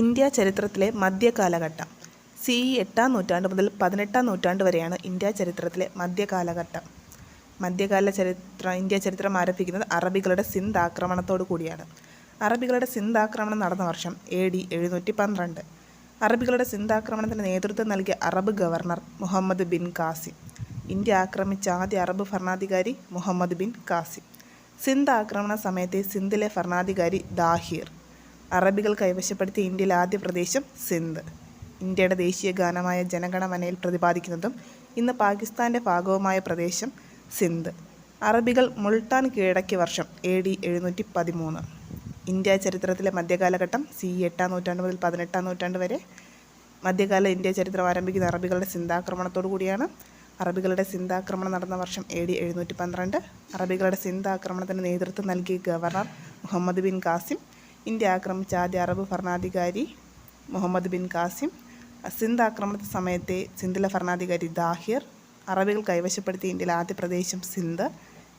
India ചരിത്രത്തിലെ മധ്യകാലഘട്ടം. C E എട്ടാം നൂറ്റാണ്ട് മുതൽ പതിനെട്ടാം നൂറ്റാണ്ട് വരെയാണ് ഇന്ത്യ ചരിത്രത്തിലെ മധ്യകാലഘട്ടം. മധ്യകാല ചരിത്ര ഇന്ത്യ ചരിത്രം ആരംഭിക്കുന്നത് അറബികളുടെ സിന്ധ് ആക്രമണത്തോടു കൂടിയാണ്. അറബികളുടെ സിന്ധ് ആക്രമണം നടന്ന വർഷം എ ഡി എഴുന്നൂറ്റി പന്ത്രണ്ട് അറബികളുടെ സിന്ധ് ആക്രമണത്തിന് നേതൃത്വം നൽകിയ Arab governor Muhammad bin Qasim India ആക്രമിച്ച ആദ്യ അറബ് ഭരണാധികാരി മുഹമ്മദ് ബിൻ കാസിം സിന്ധ് ആക്രമണ സമയത്തെ സിന്ധിലെ ഭരണാധികാരി ദാഹിർ. അറബികൾ കൈവശപ്പെടുത്തിയ ഇന്ത്യയിലെ ആദ്യ പ്രദേശം സിന്ധ്. ഇന്ത്യയുടെ ദേശീയ ഗാനമായ ജനഗണമനയിൽ പ്രതിപാദിക്കുന്നതും ഇന്ന് പാകിസ്ഥാന്റെ ഭാഗവുമായ പ്രദേശം സിന്ധ്. അറബികൾ മുൾട്ടാൻ കീഴടക്കിയ വർഷം എ ഡി എഴുന്നൂറ്റി പതിമൂന്ന് ഇന്ത്യ ചരിത്രത്തിലെ മധ്യകാലഘട്ടം സി എട്ടാം നൂറ്റാണ്ട് മുതൽ പതിനെട്ടാം നൂറ്റാണ്ട് വരെ മധ്യകാല ഇന്ത്യ ചരിത്രം ആരംഭിക്കുന്ന അറബികളുടെ സിന്ധാക്രമണത്തോടു കൂടിയാണ് അറബികളുടെ സിന്ധാക്രമണം നടന്ന വർഷം എ ഡി എഴുന്നൂറ്റി പന്ത്രണ്ട് അറബികളുടെ സിന്ധാക്രമണത്തിന് നേതൃത്വം നൽകിയ governor Muhammad bin Qasim India ആക്രമിച്ച ആദ്യ അറബ് ഭരണാധികാരി മുഹമ്മദ് ബിൻ കാസിം സിന്ധ് ആക്രമണ സമയത്തെ സിന്ധിലെ ഭരണാധികാരി ദാഹിർ അറബികൾ കൈവശപ്പെടുത്തിയ ഇന്ത്യയിലെ ആദ്യ പ്രദേശം സിന്ധ്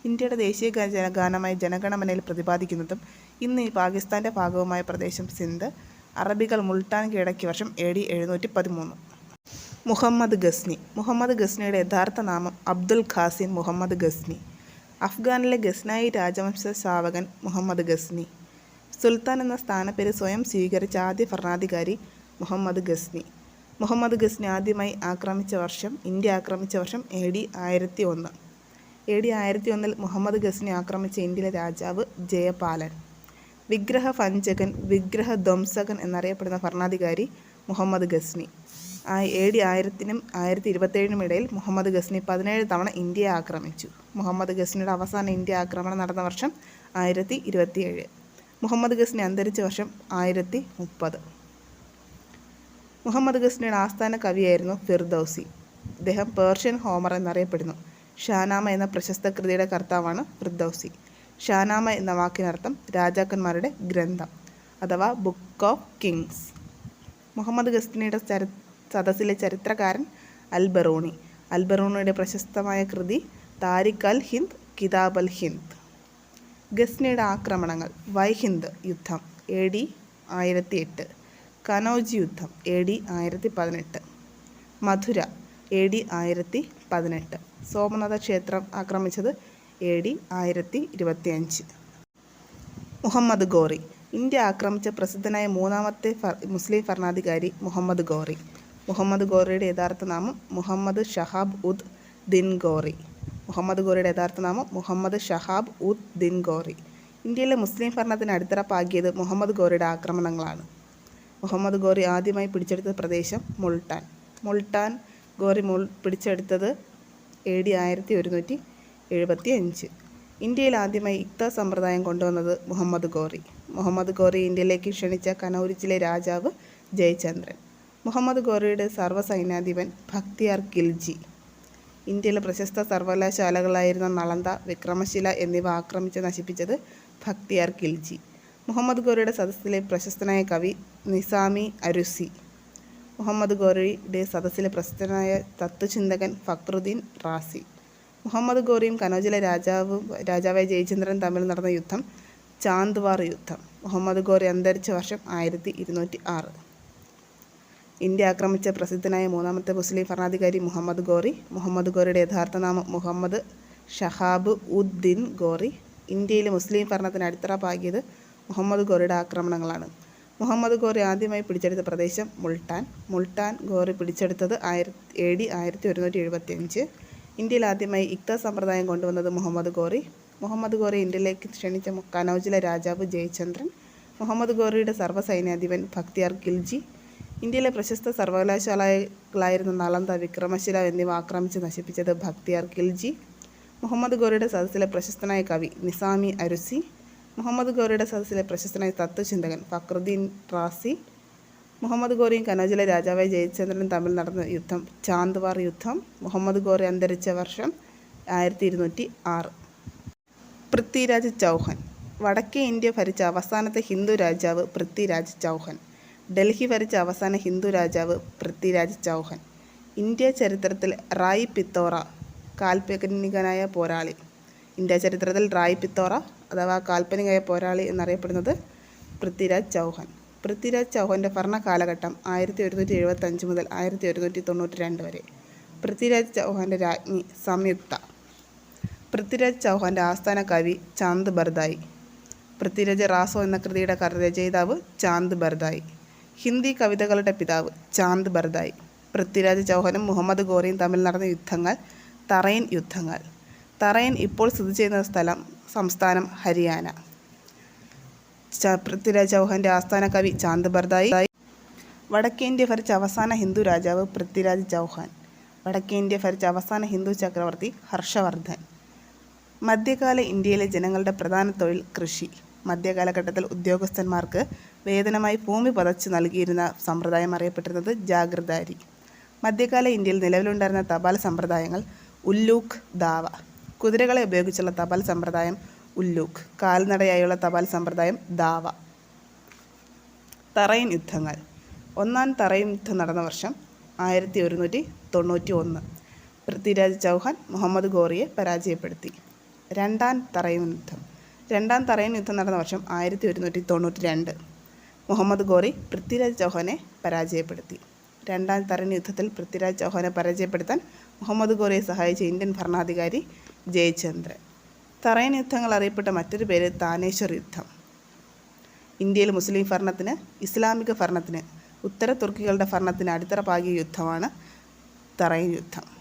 ഇന്ത്യയുടെ ദേശീയ ഗാനമായ ജനഗണമനയിൽ പ്രതിപാദിക്കുന്നതും ഇന്ന് പാകിസ്ഥാന്റെ ഭാഗവുമായ പ്രദേശം സിന്ധ് അറബികൾ മുൾട്ടാൻ കീഴടക്കിയ വർഷം എ ഡി എഴുന്നൂറ്റി പതിമൂന്ന് മുഹമ്മദ് ഗസ്നി. മുഹമ്മദ് ഗസ്നിയുടെ യഥാർത്ഥ നാമം അബ്ദുൽ ഖാസിം മുഹമ്മദ് ഗസ്നി. അഫ്ഗാനിലെ ഗസ്നായി രാജവംശ സ്ഥാപകൻ മുഹമ്മദ് ഗസ്നി. സുൽത്താൻ എന്ന സ്ഥാനപ്പേര് സ്വയം സ്വീകരിച്ച ആദ്യ ഭരണാധികാരി മുഹമ്മദ് ഗസ്നി. മുഹമ്മദ് ഗസ്നി ആദ്യമായി ആക്രമിച്ച വർഷം ഇന്ത്യ ആക്രമിച്ച വർഷം എ ഡി ആയിരത്തി ഒന്ന് എ ഡി ആയിരത്തി ഒന്നിൽ മുഹമ്മദ് ഗസ്നി ആക്രമിച്ച ഇന്ത്യയിലെ രാജാവ് ജയപാലൻ. വിഗ്രഹ ഭഞ്ചകൻ വിഗ്രഹ ധ്വംസകൻ എന്നറിയപ്പെടുന്ന ഭരണാധികാരി മുഹമ്മദ് ഗസ്നി. ആ എ ഡി ആയിരത്തിനും ആയിരത്തി ഇരുപത്തേഴിനും ഇടയിൽ മുഹമ്മദ് ഗസ്നി പതിനേഴ് തവണ ഇന്ത്യയെ ആക്രമിച്ചു. മുഹമ്മദ് ഗസ്നിയുടെ അവസാന ഇന്ത്യ ആക്രമണം നടന്ന വർഷം ആയിരത്തി ഇരുപത്തിയേഴ് മുഹമ്മദ് ഗസ്നി അന്തരിച്ച വർഷം ആയിരത്തി മുപ്പത് മുഹമ്മദ് ഗസ്നിയുടെ ആസ്ഥാന കവിയായിരുന്നു ഫിർദൌസി. ഇദ്ദേഹം പേർഷ്യൻ ഹോമർ എന്നറിയപ്പെടുന്നു. ഷാനാമ എന്ന പ്രശസ്ത കൃതിയുടെ കർത്താവാണ് ഫിർദൌസി. ഷാനാമ എന്ന വാക്കിനർത്ഥം രാജാക്കന്മാരുടെ ഗ്രന്ഥം അഥവാ ബുക്ക് ഓഫ് കിങ്സ് മുഹമ്മദ് ഗസ്നിയുടെ ചരി സദസ്സിലെ ചരിത്രകാരൻ അൽബറോണി. അൽബറോണിയുടെ പ്രശസ്തമായ കൃതി താരിഖ് അൽ ഹിന്ദ് കിതാബ് അൽ ഹിന്ദ്. ഗസ്നിയുടെ ആക്രമണങ്ങൾ വൈഹിന്ദ് യുദ്ധം എ ഡി ആയിരത്തി എട്ട് കനോജ് യുദ്ധം എ ഡി ആയിരത്തി പതിനെട്ട് മധുര എ ഡി ആയിരത്തി പതിനെട്ട് സോമനാഥ ക്ഷേത്രം ആക്രമിച്ചത് എ ഡി ആയിരത്തി ഇരുപത്തിയഞ്ച് മുഹമ്മദ് ഗോറി ഇന്ത്യ ആക്രമിച്ച പ്രസിദ്ധനായ മൂന്നാമത്തെ മുസ്ലിം ഭരണാധികാരി മുഹമ്മദ് ഗോറി. മുഹമ്മദ് ഗോറിയുടെ യഥാർത്ഥ നാമം മുഹമ്മദ് ഷഹാബ് ഉദ് ദിൻ ഗോറി. മുഹമ്മദ് ഗോറിയുടെ യഥാർത്ഥ നാമം മുഹമ്മദ് ഷഹാബ് ഉദ് ദിൻ ഗോറി. ഇന്ത്യയിലെ മുസ്ലിം ഭരണത്തിന് അടിത്തറപ്പാക്കിയത് മുഹമ്മദ് ഗോറിയുടെ ആക്രമണങ്ങളാണ്. മുഹമ്മദ് ഗോറി ആദ്യമായി പിടിച്ചെടുത്ത പ്രദേശം മുൾട്ടാൻ. മുൾട്ടാൻ ഗോറി മുൾ പിടിച്ചെടുത്തത് എ ഡി ആയിരത്തി ഒരുന്നൂറ്റി എഴുപത്തി അഞ്ച്. ഇന്ത്യയിൽ ആദ്യമായി ഇക്ത സമ്പ്രദായം കൊണ്ടുവന്നത് മുഹമ്മദ് ഗോറി. മുഹമ്മദ് ഗോറി ഇന്ത്യയിലേക്ക് ക്ഷണിച്ച കനൌരിച്ചിലെ രാജാവ് ജയചന്ദ്രൻ. മുഹമ്മദ് ഗോറിയുടെ സർവസൈനാധിപൻ ഭക്തിയാർ ഖിൽജി ഇന്ത്യയിലെ പ്രശസ്ത സർവകലാശാലകളായിരുന്ന നളന്ദ വിക്രമശില എന്നിവ ആക്രമിച്ച് നശിപ്പിച്ചത് ഭക്തിയാർ കിൽജി. മുഹമ്മദ് ഗോറിയുടെ സദസ്സിലെ പ്രശസ്തനായ കവി നിസാമി അരുസി. മുഹമ്മദ് ഗോറിയുടെ സദസ്സിലെ പ്രശസ്തനായ തത്വചിന്തകൻ ഫക്രുദ്ദീൻ റാസി. മുഹമ്മദ് ഗോറിയും കനോജിലെ രാജാവും രാജാവായ ജയചന്ദ്രൻ തമ്മിൽ നടന്ന യുദ്ധം ചാന്ദ്വാർ യുദ്ധം. മുഹമ്മദ് ഗോറി അന്തരിച്ച വർഷം ആയിരത്തി ഇരുന്നൂറ്റി ആറ്. ഇന്ത്യ ആക്രമിച്ച പ്രസിദ്ധനായ മൂന്നാമത്തെ മുസ്ലിം ഭരണാധികാരി മുഹമ്മദ് ഗോറി മുഹമ്മദ് ഗോറിയുടെ യഥാർത്ഥ നാമം മുഹമ്മദ് ഷഹാബ് ഉദ്ദീൻ ഗോറി. ഇന്ത്യയിലെ മുസ്ലിം ഭരണത്തിന് അടിത്തറ പാകിയത് മുഹമ്മദ് ഗോറിയുടെ ആക്രമണങ്ങളാണ്. മുഹമ്മദ് ഗോറി ആദ്യമായി പിടിച്ചെടുത്ത പ്രദേശം മുൾട്ടാൻ. മുൾട്ടാൻ ഗോറി പിടിച്ചെടുത്തത് ആയിരത്തി എ ഡി ആയിരത്തി ഒരുന്നൂറ്റി എഴുപത്തി അഞ്ച് ഇന്ത്യയിൽ ആദ്യമായി ഇക്ത സമ്പ്രദായം കൊണ്ടുവന്നത് മുഹമ്മദ് ഗോറി. മുഹമ്മദ് ഗോറി ഇന്ത്യയിലേക്ക് ക്ഷണിച്ച കനൗജിലെ രാജാവ് ജയചന്ദ്രൻ. മുഹമ്മദ് ഗോറിയുടെ സർവസൈന്യാധിപൻ ഭക്തിയാർ ഖിൽജി ഇന്ത്യയിലെ പ്രശസ്ത സർവകലാശാലകളായിരുന്ന നളന്ത വിക്രമശില എന്നിവ ആക്രമിച്ച് നശിപ്പിച്ചത് ഭക്തിയാർ ഖിൽജി മുഹമ്മദ് ഗോറിയുടെ സദസ്സിലെ പ്രശസ്തനായ കവി നിസാമി അരുസി മുഹമ്മദ് ഗോറിയുടെ സദസ്സിലെ പ്രശസ്തനായ തത്വചിന്തകൻ ഫക്രുദ്ദീൻ റാസി മുഹമ്മദ് ഗോറിയും കനോജിലെ രാജാവായ ജയചന്ദ്രനും തമ്മിൽ നടന്ന യുദ്ധം ചാന്ദ്വാർ യുദ്ധം മുഹമ്മദ് ഗോറി അന്തരിച്ച വർഷം ആയിരത്തി ഇരുന്നൂറ്റി ആറ് പൃഥ്വിരാജ് ചൗഹാൻ. വടക്കേ ഇന്ത്യ ഭരിച്ച അവസാനത്തെ ഹിന്ദു രാജാവ് പൃഥ്വിരാജ് ചൗഹാൻ. ഡൽഹി ഭരിച്ച അവസാന ഹിന്ദു രാജാവ് പൃഥ്വിരാജ് ചൗഹാൻ. ഇന്ത്യ ചരിത്രത്തിൽ റായ് പിത്തോറ കാൽപ്പനികനായ പോരാളി. ഇന്ത്യ ചരിത്രത്തിൽ റായ് പിത്തോറ അഥവാ കാൽപ്പനികായ പോരാളി എന്നറിയപ്പെടുന്നത് പൃഥ്വിരാജ് ചൗഹാൻ. പൃഥ്വിരാജ് ചൗഹാന്റെ ഭരണകാലഘട്ടം ആയിരത്തി ഒരുന്നൂറ്റി എഴുപത്തഞ്ച് മുതൽ ആയിരത്തി ഒരുന്നൂറ്റി തൊണ്ണൂറ്റി രണ്ട് വരെ. പൃഥ്വിരാജ് ചൗഹാന്റെ രാജ്ഞി സംയുക്ത. പൃഥ്വിരാജ് ചൗഹാന്റെ ആസ്ഥാന കവി ചാന്ദ് ബർദായി. പൃഥ്വിരാജ് റാസോ എന്ന കൃതിയുടെ രചയിതാവ് ചാന്ദ് ബർദായി. ഹിന്ദി കവിതകളുടെ പിതാവ് ചാന്ദ് ബർദായി പൃഥ്വിരാജ് ചൗഹാനും മുഹമ്മദ് ഗോറിയും തമ്മിൽ നടന്ന യുദ്ധങ്ങൾ തറയൻ യുദ്ധങ്ങൾ. തറയൻ ഇപ്പോൾ സ്ഥിതി ചെയ്യുന്ന സ്ഥലം സംസ്ഥാനം ഹരിയാന. പൃഥ്വിരാജ് ചൗഹാന്റെ ആസ്ഥാന കവി ചാന്ദ് ബർദായി വടക്കേ ഇന്ത്യ ഭരിച്ച അവസാന ഹിന്ദു രാജാവ് പൃഥ്വിരാജ് ചൗഹാൻ. വടക്കേ ഇന്ത്യ ഭരിച്ച അവസാന ഹിന്ദു ചക്രവർത്തി ഹർഷവർദ്ധൻ. മധ്യകാല ഇന്ത്യയിലെ ജനങ്ങളുടെ പ്രധാന തൊഴിൽ കൃഷി. മധ്യകാലഘട്ടത്തിൽ ഉദ്യോഗസ്ഥന്മാർക്ക് വേതനമായി ഭൂമി പതച്ച് നൽകിയിരുന്ന സമ്പ്രദായം അറിയപ്പെട്ടിരുന്നത് ജാഗ്രതാരി. മധ്യകാല ഇന്ത്യയിൽ നിലവിലുണ്ടായിരുന്ന തപാൽ സമ്പ്രദായങ്ങൾ ഉല്ലൂഖ് ദാവ. കുതിരകളെ ഉപയോഗിച്ചുള്ള തപാൽ സമ്പ്രദായം ഉല്ലൂഖ്. കാൽനടയായുള്ള തപാൽ സമ്പ്രദായം ദാവ. തറയിൻ യുദ്ധങ്ങൾ. ഒന്നാം തറയിൻ യുദ്ധം നടന്ന വർഷം ആയിരത്തി ഒരുന്നൂറ്റി തൊണ്ണൂറ്റി ഒന്ന് പൃഥ്വിരാജ് ചൗഹാൻ മുഹമ്മദ് ഗോറിയെ പരാജയപ്പെടുത്തി. രണ്ടാം തറയിൻ യുദ്ധം. രണ്ടാം തറയൻ യുദ്ധം നടന്ന വർഷം ആയിരത്തി ഒരുന്നൂറ്റി തൊണ്ണൂറ്റി രണ്ട് മുഹമ്മദ് ഗോറി പൃഥ്വിരാജ് ചൗഹാനെ പരാജയപ്പെടുത്തി. രണ്ടാം തറൻ യുദ്ധത്തിൽ പൃഥ്വിരാജ് ചൗഹാനെ പരാജയപ്പെടുത്താൻ മുഹമ്മദ് ഗോറിയെ സഹായിച്ച ഇന്ത്യൻ ഭരണാധികാരി ജയചന്ദ്രൻ. തറയൻ യുദ്ധങ്ങൾ അറിയപ്പെട്ട മറ്റൊരു പേര് താനേശ്വർ യുദ്ധം. ഇന്ത്യയിൽ മുസ്ലിം ഭരണത്തിന് ഇസ്ലാമിക ഭരണത്തിന് ഉത്തര തുർക്കികളുടെ ഭരണത്തിന് അടിത്തറ പാകിയ യുദ്ധമാണ് തറയൻ യുദ്ധം.